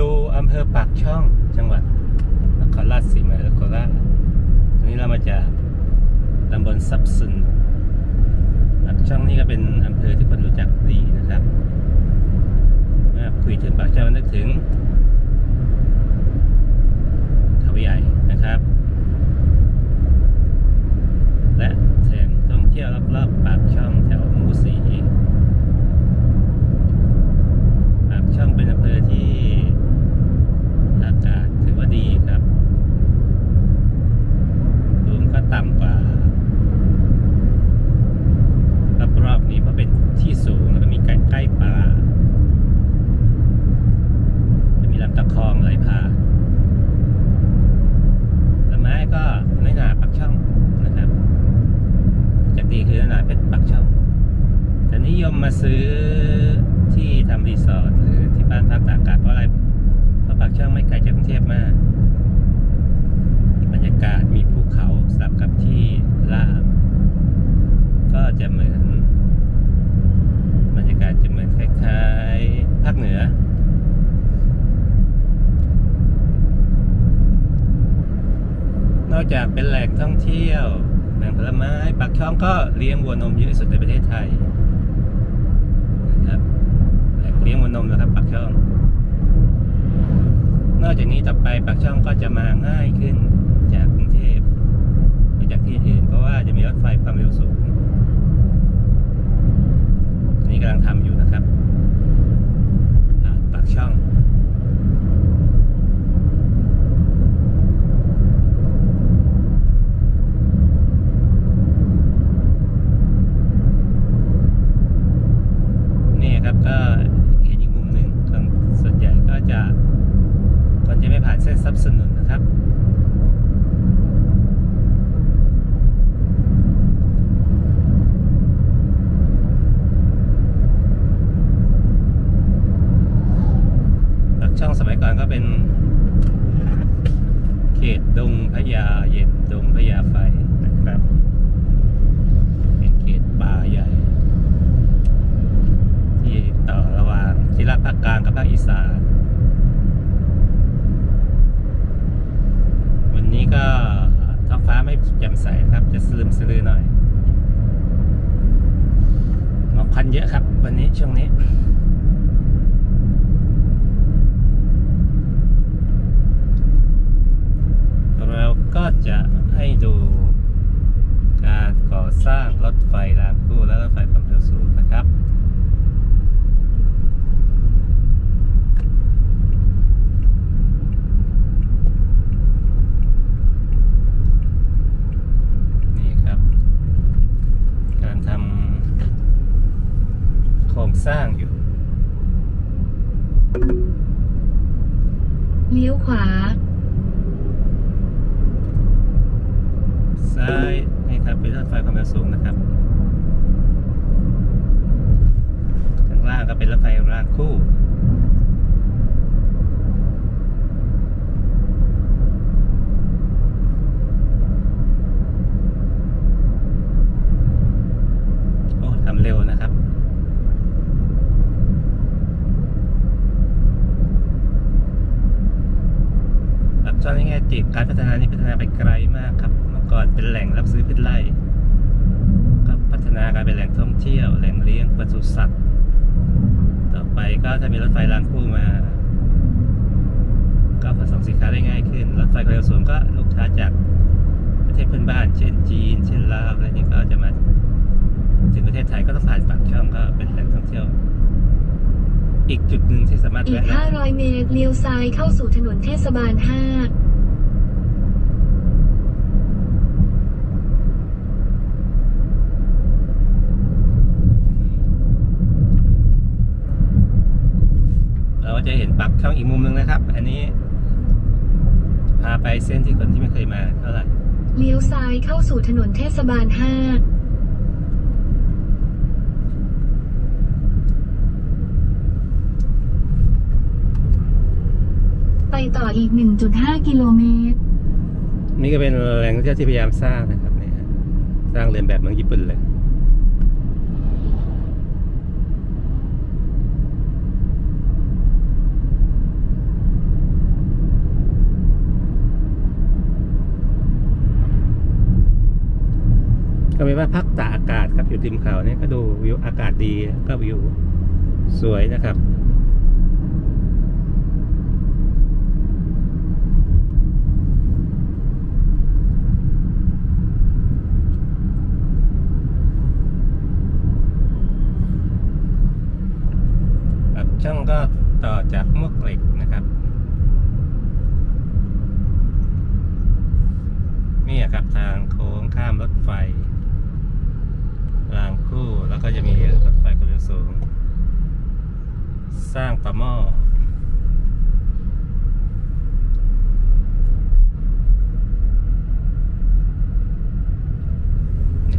ดูอำเภอปากช่องจังหวัดนครราชสีมาและโคราชตรงนี้เรามาจากตำบลซับซึนปากช่องนี่ก็เป็นอำเภอที่คนรู้จักดีนะครับเมื่อคุยถึงปากช่องนึกถึงเขาใหญ่นะครับ และแหล่งท่องเที่ยวรอบๆปากช่องแถวหมูสี ปากช่องเป็นอำเภอที่อากาศถือว่าดีครับลมก็ต่ำกว่ารอบๆนี้เพราะเป็นที่สูงแล้วก็มีใกล้ใกล้ป่า จะมีลำตะคองไหลผ่านและไม้ก็ในหนาปากช่องนะครับ จากดีคือในหนาเป็นปากช่อง แต่นิยมมาซื้อที่ทำรีสอร์ทหรือที่บ้านพักตากอากาศเพราะอะไร เพราะปากช่องไม่ไกลจากกรุงเทพมาก บรรยากาศมีภูเขาสลับกับที่ราบ ก็จะเหมือน บรรยากาศจะเหมือนคล้ายๆภาคเหนือ นอกจากเป็นแหล่งท่องเที่ยวแห ลไม้ปากช่องก็เลี้ยงวัวนมเยอะที่สุดในประเทศไทยนะครับเลี้ยงวัวนมนะครับปากช่อง นอกจากนี้ต่อไปปากช่องก็จะมาง่ายขึ้นจากกรุงเทพไปจากที่อื่น เพราะว่าจะมีรถไฟความเร็วสูงอันนี้กำลังทำอยู่นะครับผ่านปากช่อง นี่ครับก็เห็นอีกมุมหนึ่งคนส่วนใหญ่ก็จะคนจะไม่ผ่านเส้นซับสนุนนะครับ ปากช่องสมัยก่อนก็ เป็น เขตดงพญาเย็นดงพญาไฟนะครับ เป็นเขตป่าใหญ่ ที่ต่อระหว่างที่รัฐภาคกลางกับภาคอีสาน วันนี้ก็ท้องฟ้าไม่แจ่มใสครับ จะสลืมสลือหน่อยหมอกควันเยอะครับ วันนี้ช่วงนี้ เราก็จะให้ดูการก่อสร้างรถไฟรางคู่และรถไฟความเร็วสูงนะครับ นี่ครับ การทำโครงสร้างอยู่ เลี้ยวขวา ซ้ายนี่ครับเป็นรถไฟความเร็วสูงนะครับข้างล่างก็เป็นรถไฟรางคู่ โอ้ทำเร็วนะครับ แบบต อนนี้ไงจีบการพัฒนานี่พัฒนาไปไกลมากครับเมื่อก่อนเป็นแหล่งรับซื้อพืชไร่ก็พัฒนาการเป็นแหล่งท่องเที่ยว แหล่งเลี้ยงปศุสัตว์ ต่อไปก็ถ้ามีรถไฟรางคู่มาก็ขนส่งสินค้าได้ง่ายขึ้น รถไฟความเร็วสูงก็ลูกค้าจากประเทศเพื่อนบ้าน เช่นจีน เช่นลาวอะไรนี่ก็จะมา ถึงประเทศไทยก็ต้องผ่านปากช่องก็เป็นแหล่งท่องเที่ยว อีกจุดหนึ่งที่สามารถอีกแวะได้ 500 เมตร เลี้ยวซ้ายเข้าสู่ถนนเทศบาล 5 เราก็จะเห็นปักช่องอีกมุมหนึ่งนะครับ อันนี้ พาไปเส้นที่คนที่ไม่เคยมาเท่าไหร่ เลี้ยวซ้ายเข้าสู่ถนนเทศบาล 5 ไปต่ออีก 1.5 กิโลเมตร นี่ก็เป็นแหล่งท่องเที่ยวที่พยายามสร้างนะครับเนี่ยสร้างเรียนแบบเมืองญี่ปุ่นเลย ก็เป็นว่าพักตาอากาศครับอยู่ริมเขาเนี่ยก็ดูวิวอากาศดีก็วิวสวยนะครับ ข้ามรถไฟ รางคู่แล้วก็จะมีรถไฟความเร็วสูง สร้างต่อหม้อ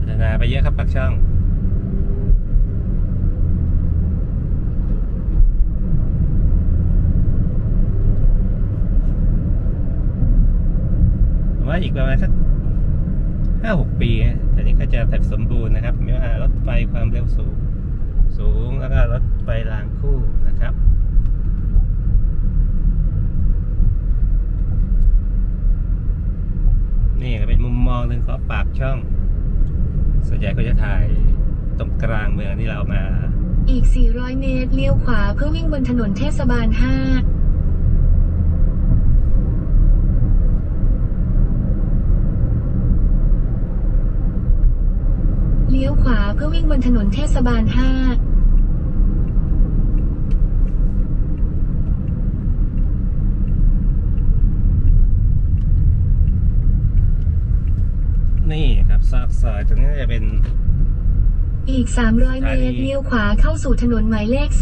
พัฒนาไปเยอะครับปากช่องว่าอีกประมาณสัก ห้าหกปีแต่นี้ก็จะแบบสมบูรณ์นะครับไม่ว่ารถไฟความเร็วสูง สูงแล้วก็รถไฟรางคู่นะครับนี่ก็เป็นมุมมองหนึ่งของปากช่องส่วนใหญ่ก็จะถ่ายตรงกลางเมืองที่เรามา อีก 400 เมตร เลี้ยวขวาเพื่อวิ่งบนถนนเทศบาล 5 เลี้ยวขวาเพื่อวิ่งบนถนนเทศบาล 5นี่ครับซอกซอยตรงนี้จะเป็น อีก 300 เมตรเลี้ยวขวาเข้าสู่ถนนหมายเลข 2422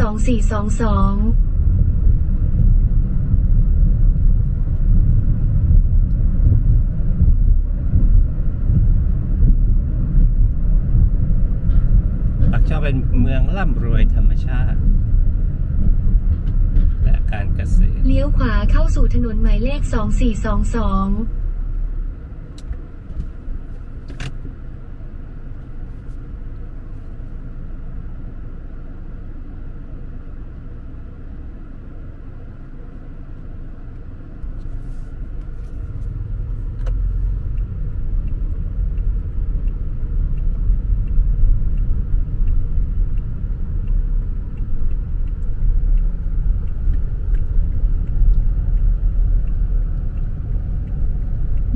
ปากช่อง เป็นเมืองร่ำรวยธรรมชาติ และการเกษตร เลี้ยวขวาเข้าสู่ถนนหมายเลข 2422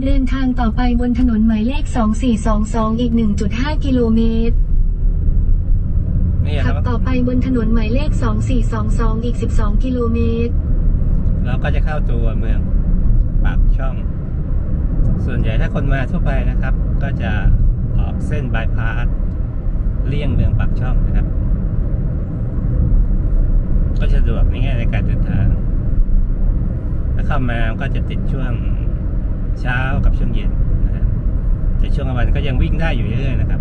เดินทางต่อไปบนถนนหมายเลข 2422 อีก 1.5 กิโลเมตรนี่คขัรับบต่อไปบนถนนหมายเลข 2422 อีก 12 กิโลเมตร เราก็จะเข้าตัวเมืองปากช่อง ส่วนใหญ่ถ้าคนมาทั่วไปนะครับ ก็จะออกเส้นบายพาสเลี่ยงเมืองปากช่องนะครับ ก็สะดวกในแง่ในการเดินทาง ถ้าเข้ามาก็จะติดช่วง เช้ากับช่วงเย็นนะครับแต่ช่วงกลางวันก็ยังวิ่งได้อยู่เรื่อยๆนะครับ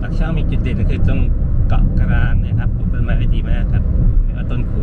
ปักช่องมีจุดเด่นก็คือตรงเกาะกลางนะครับปลูกต้นไม้ไว้ดีมากครับไม่ว่าต้นคู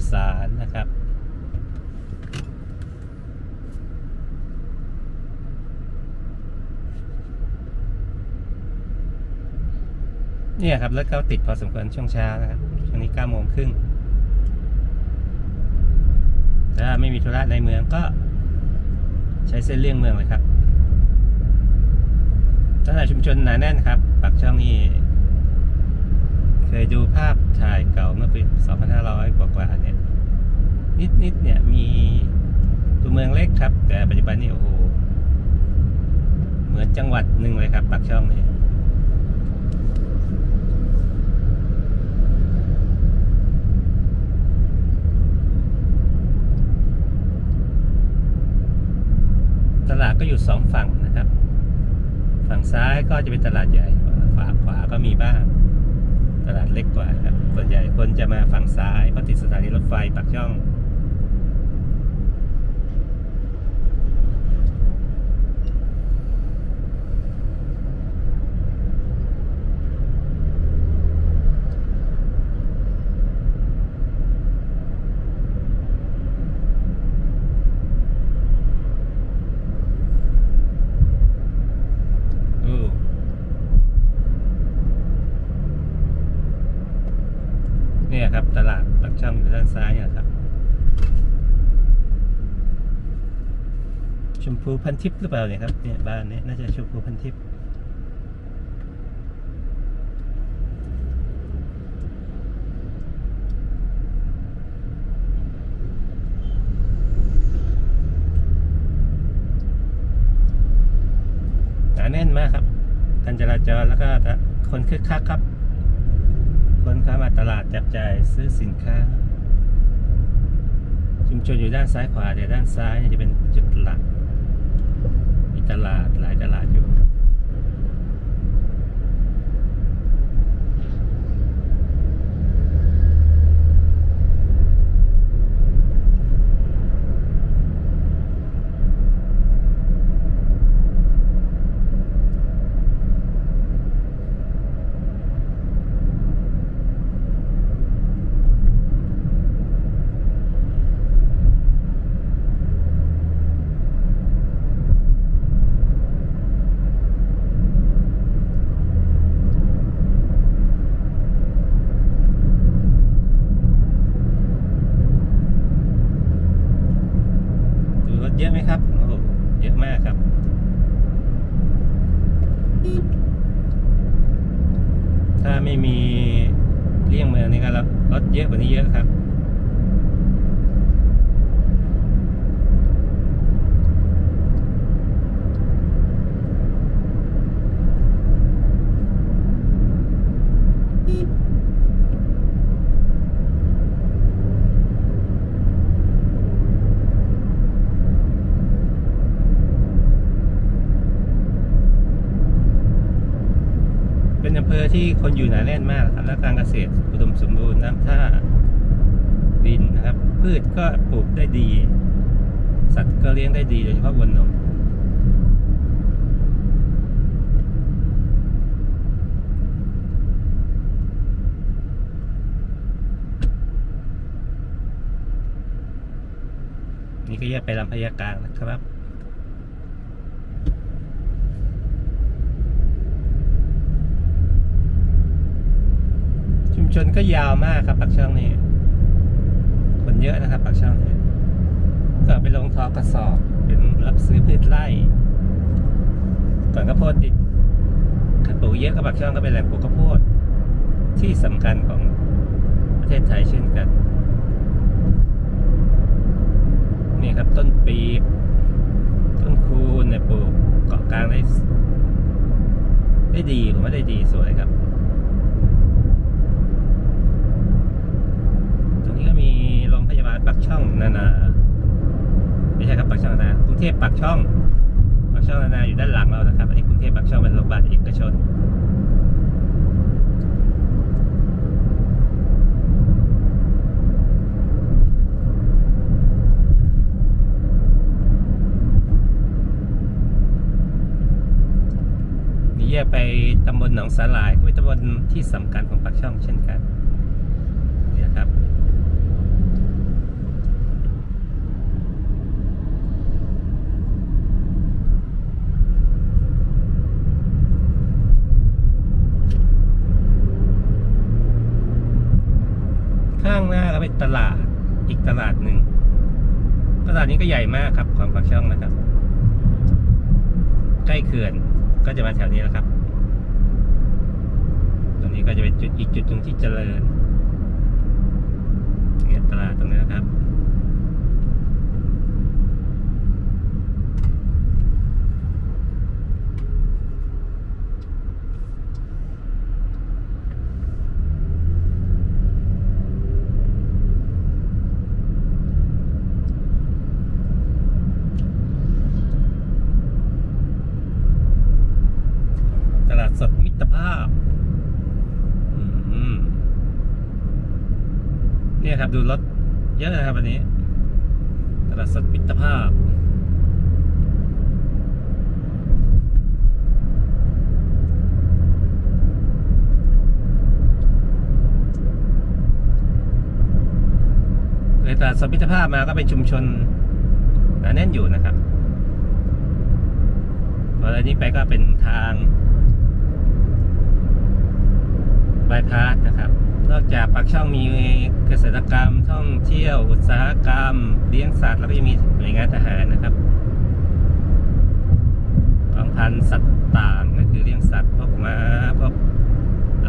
อีสานนะครับ เนี่ยครับรถเขาติดพอสมควรช่วงเช้านะครับช่วงนี้เก้าโมงครึ่งถ้าไม่มีธุระในเมืองก็ใช้เส้นเลี่ยงเมืองเลยครับตลาดชุมชนหนาแน่นครับปากช่องนี้ เคยดูภาพถ่ายเก่าเมื่อปี2500 กว่ากว่าเนี่ย นิดๆเนี่ยมีตัวเมืองเล็กครับ แต่ปัจจุบันนี่โอ้โห เหมือนจังหวัดหนึ่งเลยครับปักช่องนี่ตลาดก็อยู่สองฝั่งนะครับ ฝั่งซ้ายก็จะเป็นตลาดใหญ่ ฝั่งขวาก็มีบ้าง ตลาดเล็กกว่าครับส่วนใหญ่คนจะมาฝั่งซ้ายเพราะติดสถานีรถไฟปากช่อง อู้เนี่ยครับ ตลาดปาก ช่องอยู่ด้านซ้ายเนี่ยครับ ชมพูพันทิพย์หรือเปล่าเนี่ยครับเนี่ยบ้านนี้น่าจะชมพูพันทิพย์หนาแน่นมากครับการจราจรแล้วก็คนคึกคักครับ คนเข้ามาตลาดจับจ่ายซื้อสินค้า ชุมชนอยู่ด้านซ้ายขวาแต่ด้านซ้ายเนี่ยจะเป็นจุดหลัก มีตลาดหลายตลาดอยู่ ดูรถเยอะไหมครับ โอ้โห เยอะมากครับ ถ้า ไม่มีเลี่ยงเมืองนี่ก็รถเยอะกว่านี้เยอะครับ เป็นอำเภอที่คนอยู่หนาแน่นมากนะครับ และการเกษตรอุดมสม บูรณ์น้ำท่าดินนะครับ พืชก็ปลูกได้ดี สัตว์ก็เลี้ยงได้ดีโดยเฉพาะวัวนมนี่ก็แยกไปลำพญากลางนะครับ ชนก็ยาวมากครับปากช่องนี่คนเยอะนะครับปากช่องนี่ก็ไปลงทอกระสอบ เป็นรับซื้อพืชไร่ก่อนข้าวโพดติดถ้าปลูกเยอะก็ปากช่องก็เป็นแหล่งปลูกข้าวโพดที่สำคัญของประเทศไทยเช่นกัน นี่ครับต้นปีบต้นคูนเนี่ยปลูกเกาะกลางได้ได้ดีผมว่าได้ดีสวยครับ ตรงนี้ก็มีโรงพยาบาล ปักช่องนานาไม่ใช่ครับปักช่องนานากรุงเทพปักช่องปักช่องนานาอยู่ด้านหลังเรานะครับ อันนี้กรุงเทพปักช่องเป็นโรงพยาบาลเอกชนนี่แยกไปตำบลหนองสาหร่ายก็เป็นตำบลที่สำคัญของปักช่องเช่นกันนะครับ ข้างหน้าก็เป็น ตลาดอีกตลาดหนึ่ง ตลาดนี้ก็ใหญ่มากครับของปากช่องนะครับ ใกล้เขื่อนก็จะมาแถวนี้แล้วครับ ตรงนี้ก็จะเป็นจุดอีกจุดหนึ่งที่เจริญเนี่ยตลาดตรงนี้นะครับ เนี่ยครับ ดูรถเยอะนะครับวันนี้ ตลาดสดมิตรภาพเลยตลาดสดมิตรภาพมาก็เป็นชุมชนหนาแน่นอยู่นะครับพอเลยนี้ไปก็เป็นทางบายพาสนะครับ นอกจากปากช่องมีเกษตรกรรมท่องเที่ยว อุตสาหกรรม เลี้ยงสัตว์แล้วก็ยังมีหน่วยงานทหารนะครับกองพันสัตว์ต่างก็คือเลี้ยงสัตว์พวกม้าพวก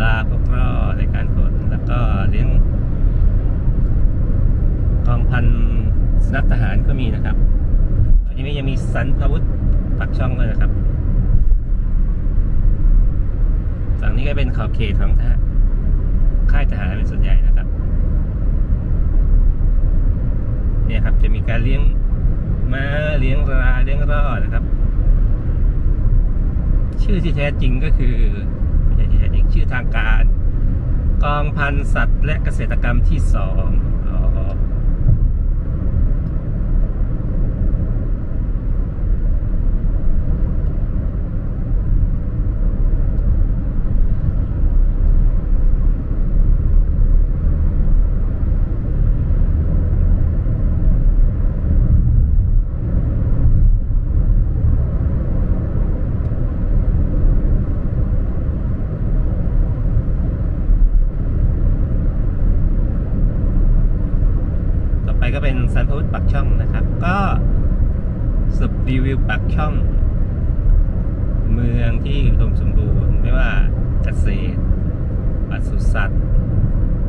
ลาพวกร่อในการขนแล้วก็เลี้ยงกองพันสุนัขทหารก็มีนะครับทีนี้ยังมีสันพวุธปักช่องด้วยนะครับฝั่งนี้ก็เป็นขอบเขตของทหารายทหารเป็นส่วนใหญ่นะครับ เนี่ยครับจะมีการเลี้ยงม้าเลี้ยงราเลี้ยงรอดนะครับ ชื่อที่แท้จริงก็คือไม่ใช่ที่แท้จริงชื่อทางการ กองพันสัตว์และเกษตรกรรมที่สองอ๋อ ต่อ ไปก็เป็นสันพุทธปักช่องนะครับ ก็สรุปรีวิวปักช่อง เมืองที่อุดมสมบูรณ์ ไม่ว่าเกษตรปศุสัตว์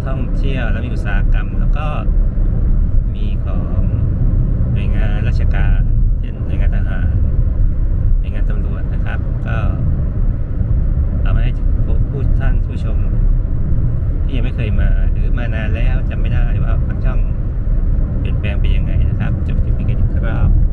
ท่องเที่ยวและมีอุตสาหกรรม แล้วก็มีของหน่วยงานราชการเช่นหน่วยงานทหารหน่วยงานตำรวจนะครับ ก็เอามาให้ผู้ท่านผู้ชม ที่ยังไม่เคยมา หรือมานานแล้วจำไม่ได้ว่าปากช่อง เปลี่ยนแปลงไปยังไงนะครับ จบคลิปนี้กันครับ